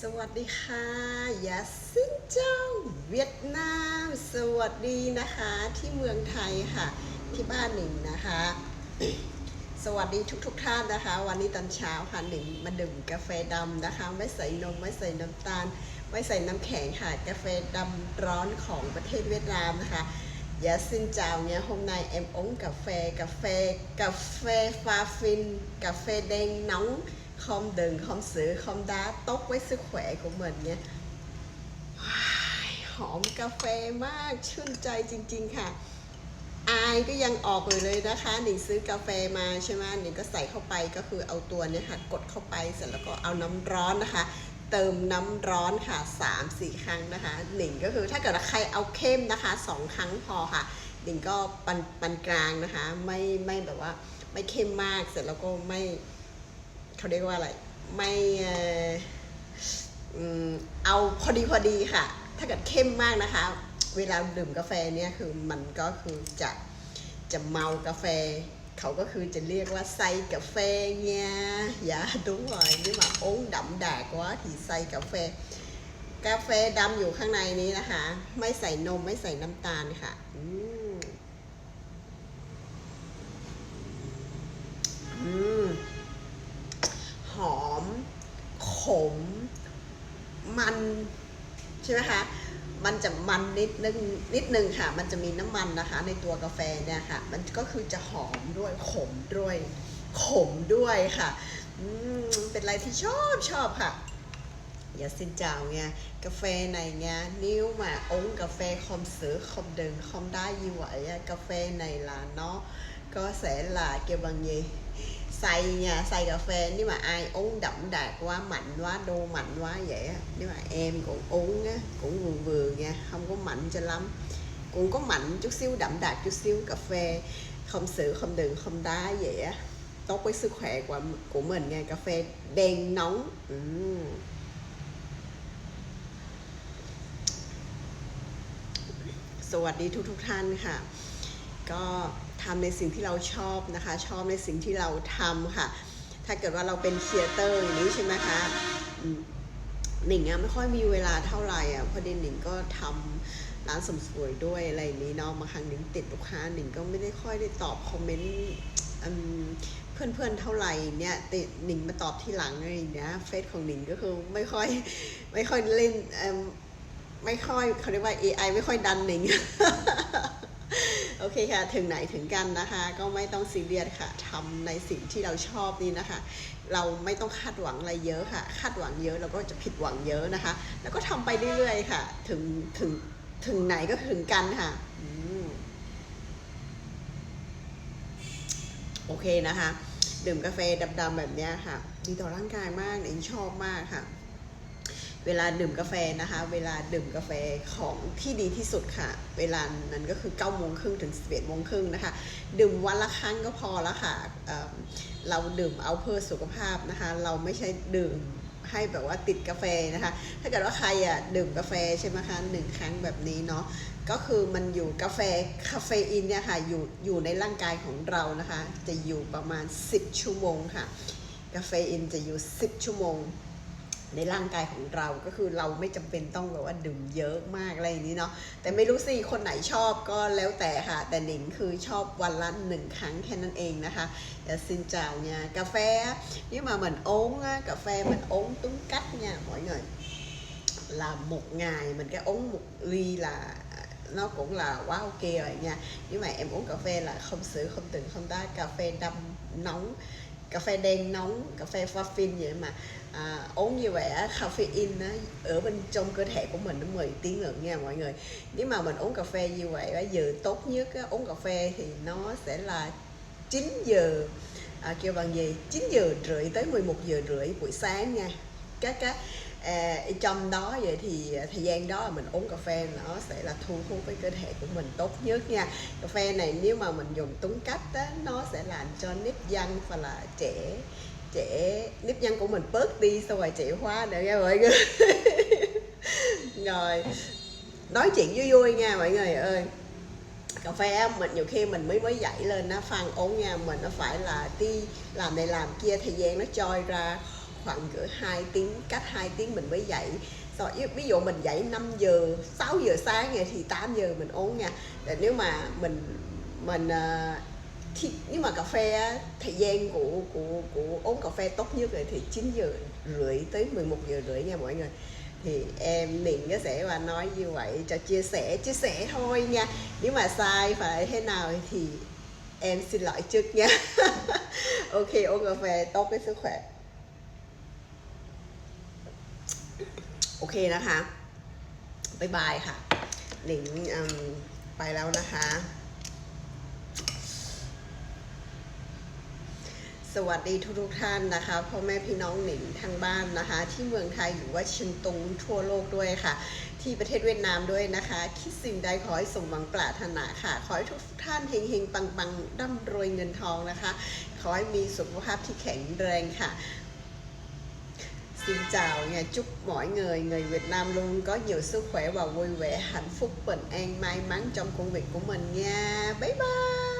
สวัสดีค่ะยาซินเจ้าเวียดนาม สวัสดีนะคะที่เมืองไทยค่ะ ที่บ้านหนิงนะคะ สวัสดีทุกทุกๆท่านนะคะ วันนี้ตอนเช้าค่ะหนิงมาดื่มกาแฟดำนะคะ ไม่ใส่นมไม่ใส่น้ำตาล ไม่ใส่น้ำแข็งค่ะ กาแฟดำร้อนของประเทศเวียดนามนะคะ Dạ xin chào nha, hôm nay em uống cà phê, cà phê, cà phê pha phin, cà phê đen nóng, không đường, không sữa, không đá, tốt với sức khỏe của mình nha. หอมกาแฟมากชื่นใจจริง ๆ ค่ะ อายก็ยังออกเลยเลยนะคะหนิงซื้อกาแฟมาใช่ไหมหนิงก็ใส่เข้าไปก็คือเอาตัวเนี้ค่ะ กดเข้าไปเสร็จแล้วก็เอาน้ำร้อนนะคะ เติมน้ำร้อนค่ะ3 4 ครั้งนะคะ หนิงก็คือถ้าเกิดใครเอาเข้มนะคะ 2 ครั้งพอค่ะ หนิงก็ปานปนกลางนะคะ ไม่ไม่แบบว่าไม่เข้มมากเสร็จแล้วก็ไม่ เขาเรียกว่าอะไร ไม่เอาพอดีพอดีค่ะ ถ้าเกิดเข้มมากนะคะ เวลาดื่มกาแฟเนี่ยคือมันก็คือจะจะเมากาแฟ เขาก็คือจะเรียกว่าไซ cà phê nha dạ đúng rồi nếu mà uống đậm đà quá thì say cà phê กาแฟดำอยู่ข้างในนี้นะคะ ไม่ใส่นมไม่ใส่น้ำตาลค่ะอืมอืม หอม ขม มัน ใช่ไหมคะ มันจะมันนิดนึงนิดนึงค่ะ มันจะมีน้ำมันนะคะ ในตัวกาแฟเนี่ยค่ะ มันก็คือจะหอมด้วย ขมด้วย ขมด้วยค่ะ อืม เป็นอะไรที่ชอบชอบค่ะ Dạ xin chào nha Cà phê này nha Nếu mà uống cà phê không sữa không đường không đá như vậy á, Cà phê này là nó có sẽ là kêu bằng gì Xay nha Xay cà phê nếu mà ai uống đậm đà quá mạnh quá đô mạnh quá vậy á Nếu mà em cũng uống á Cũng vừa vừa nha Không có mạnh cho lắm Cũng có mạnh chút xíu đậm đà chút xíu cà phê Không sữa không đường không đá vậy á Tốt với sức khỏe của, của mình nha Cà phê đen nóng Ừm. สวัสดีทุกทุกๆท่านค่ะ ก็ ทำในสิ่งที่เราชอบนะคะ ชอบในสิ่งที่เราทำค่ะ ถ้าเกิดว่าเราเป็นครีเอเตอร์อย่างนี้ใช่ไหมคะหนิงอะไม่ค่อยมีเวลาเท่าไหร่อะเพราะเดนหนิงก็ทำร้านสมสวยด้วยอะไรนี้เนาะบางครั้งหนิงติดลูกค้าหนิงก็ไม่ได้ค่อยได้ตอบคอมเมนต์อืมเพื่อนๆเท่าไหร่เนี่ยติดหนิงมาตอบที่หลังอะไรอย่างเงี้ยเฟซของหนิงก็คือไม่ค่อยไม่ค่อยเล่นไม่ค่อยเขาเรียกว่า AI ไม่ค่อยดันหนิง โอเคค่ะ ถึงไหนถึงกันนะคะ ก็ไม่ต้องซีเรียสค่ะทำในสิ่งที่เราชอบนี่นะคะ เราไม่ต้องคาดหวังอะไรเยอะค่ะ คาดหวังเยอะเราก็จะผิดหวังเยอะนะคะ แล้วก็ทำไปเรื่อยๆค่ะ ถึงถึงถึงไหนก็ถึงกันค่ะโอเคนะคะ ดื่มกาแฟดำๆแบบนี้ค่ะ ดีต่อร่างกายมากหนิงชอบมากค่ะ เวลาดื่มกาแฟนะคะ เวลาดื่มกาแฟของที่ดีที่สุดค่ะ เวลานั้นก็คือ9ก้าโมงครึ่งถึง11บเอ็ดโมงครึ่งนะคะ ดื่มวันละครั้งก็พอแล้วค่ะเเราดื่มเอาเพื่อสุขภาพนะคะ เราไม่ใช่ดื่มให้แบบว่าติดกาแฟนะคะ ถ้าเกิดว่าใครอะดื่มกาแฟใช่ไหมคะหนึ่งครั้งแบบนี้เนาะ ก็คือมันอยู่กาแฟคาเฟอีนเนี่ยค่ะอยู่อยู่ในร่างกายของเรานะคะ จะอยู่ประมาณ 10 ชั่วโมงค่ะ กาเฟอีนจะอยู่ 10 ชั่วโมง ในร่างกายของเราก็คือเราไม่จำเป็นต้องแบบว่าดื่มเยอะมากอะไรอย่างนี้เนาะแต่ไม่รู้สิคนไหนชอบก็แล้วแต่ค่ะ แต่หนิงคือชอบวันละหนึ่งครั้งแค่นั้นเองนะคะอย่าxin chào nha cà phê á, nếu mà mình uống á, cà phê mình uống đúng cách nha mọi người là một ngày mình cái uống một ly là nó cũng là quá ok rồi nha nếu mà em uống cà phê là không sữa không từng không đá cà phê đâm nóng cà phê đen nóng cà phê pha phin vậy mà à, uống như vậy á caffeine nó ở bên trong cơ thể của mình nó 10 tiếng lận nha mọi người. Nếu mà mình uống cà phê như vậy á, giờ tốt nhất á, uống cà phê thì nó sẽ là 9 giờ à, kêu bằng gì? 9 giờ rưỡi tới 11 giờ rưỡi buổi sáng nha. Các các à, trong đó vậy thì à, thời gian đó là mình uống cà phê nó sẽ là thu hút với cơ thể của mình tốt nhất nha. Cà phê này nếu mà mình dùng đúng cách á, nó sẽ làm cho nếp nhăn và là trẻ trẻ nếp nhăn của mình bớt đi xong rồi trẻ hóa nữa nha mọi người. Rồi nói chuyện vui vui nha mọi người ơi. Cà phê á, mình nhiều khi mình mới mới dậy lên nó phan uống nha mình nó phải là đi làm này làm kia thời gian nó trôi ra khoảng cỡ 2 tiếng cách 2 tiếng mình mới dậy. Rồi, ví dụ mình dậy 5 giờ 6 giờ sáng thì 8 giờ mình uống nha. Để nếu mà mình mình ờ, thì nếu mà cà phê thời gian của của của uống cà phê tốt nhất rồi thì 9 giờ rưỡi tới 11 giờ rưỡi nha mọi người. Thì em mình có sẽ và nói như vậy cho chia sẻ chia sẻ thôi nha. Nếu mà sai phải thế nào thì em xin lỗi trước nha. Ok uống cà phê tốt với sức khỏe. โอเคนะคะบายบายค่ะหลิงไปแล้วนะคะ สวัสดีทุกทุกท่านนะคะพ่อแม่พี่น้องหนิงทางบ้านนะคะ ที่เมืองไทยหรือว่าชิงตุงทั่วโลกด้วยค่ะ ที่ประเทศเวียดนามด้วยนะคะ คิดสิ่งใดขอให้สมหวังปรารถนาค่ะ ขอให้ทุกท่านเฮงๆ ปังๆร่ำรวยเงินทองนะคะ ขอให้มีสุขภาพที่แข็งแรงค่ะ Xin chào nha, chúc mọi người, người Việt Nam luôn có nhiều sức khỏe và vui vẻ, hạnh phúc, bình an, may mắn trong công việc của mình nha. Bye bye!